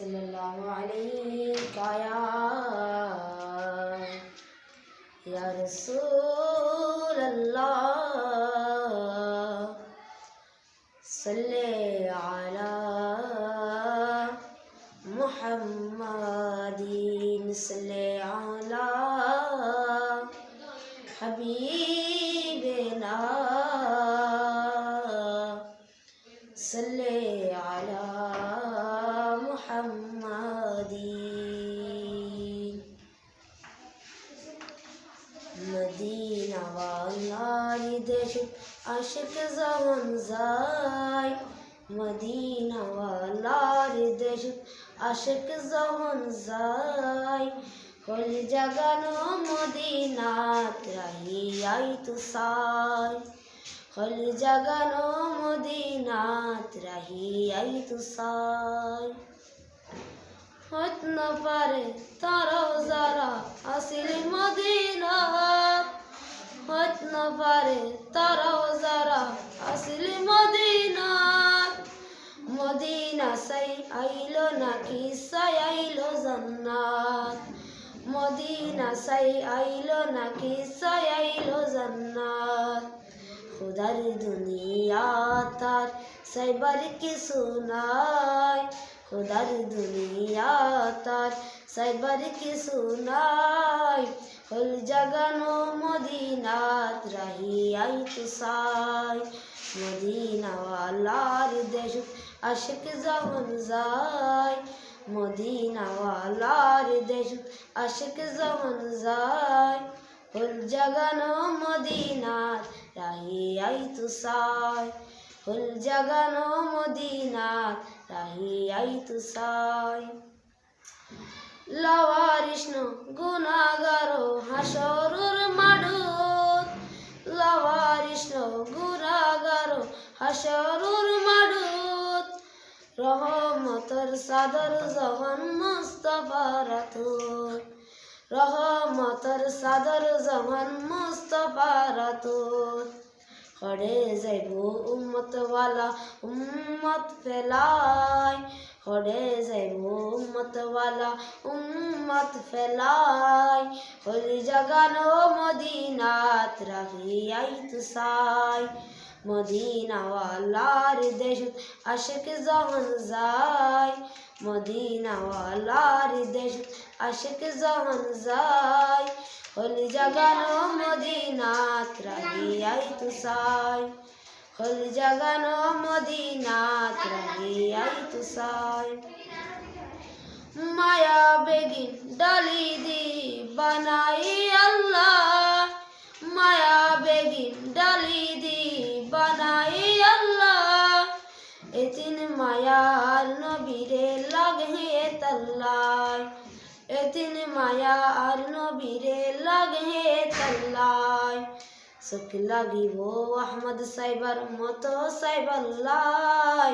صلى الله عليك يا يا رسول الله صل على محمد صل على محمد Medina ওয়ালার দেশ আশিক জওয়ান যায় Medina ওয়ালার দেশ আশিক জওয়ান যায় হল জাগানো মদিনাত রাহিয়াই তুসাই হল জাগানো মদিনাত রাহিয়াই তুসাই হত না পারে তারাও যারা আসিল মদিনা হত না পারে তারাও যারা আসিল মদিনা মদিনা সাই আইলো নাকি সাই আইলো জান্নাত। মদিনা সাই আইলো নাকি সাই আইলো জান্নাত। খুদার দুনিয়া তার সাইবার কিছু নাই খুদার দুনিয়া তার সাইবার কিছু নাই হল জাগানো মদিনাত রাহিয়াই তুসাই মদিনাওয়ালার দেশ আশিক যেমন যায়। মদিনাওয়ালার দেশ আশিক যেমন যায়। হল জাগানো মদিনাত রাহিয়াই তুসাই হল জাগানো মদিনাত রাহিয়াই তুসাই লওয়ারিষ্ণ গুণাগারো, হাসরুর মাডুত লওয়ারিষ্ণ গুণাগারো, হাসরুর মাডুত রহমতর সাদর জহন মুস্তফারাতুর রহমতর সাদর জহন মুস্তফারাতুর হরে যাইব উম্মতওয়ালা, উম্মত ফেলাই। হরে যাইব উম্মতওয়ালা, উম্মত ফেলাই। হলি জাগানো মদিনাত রাখিয়াই তুসাই মদিনাওয়ালার দেশ আশেক যখন যায়। মদিনাওয়ালার দেশ আশেক যখন যায়। হলি জাগানো মদিনাত রাগিয়াই তু সাই। হলি জাগানো মদিনাত রাগিয়াই তু সাই। মায়া বেগিন ডালি দি বানাই তাল্লায় এতিন মায়া আর নবীরে লাগে তাল্লায় সুখ লাগিব আহমদ সাইবার মতো সাইবাল্লাই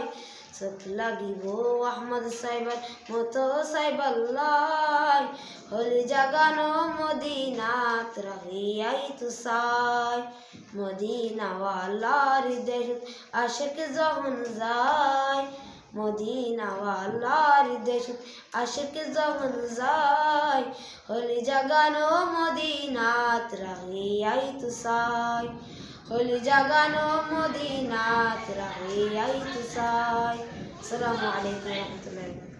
সুখ লাগিব আহমদ সাইবার মতো সাইবাল্লাই হলি জাগানো মদিনাত রাহিয়াই তুসাই মদিনাওয়ালার দেশ আশেক যখন যায় মদিনাওয়ালার দেশ আশেক যখন যায়। হলি জাগানো মদিনাত রাহিয়াই তুসাই হলি জাগানো মদিনাত রাহিয়াই তুসাই আসসালামু আলাইকুম রাহমাতুল্লাহি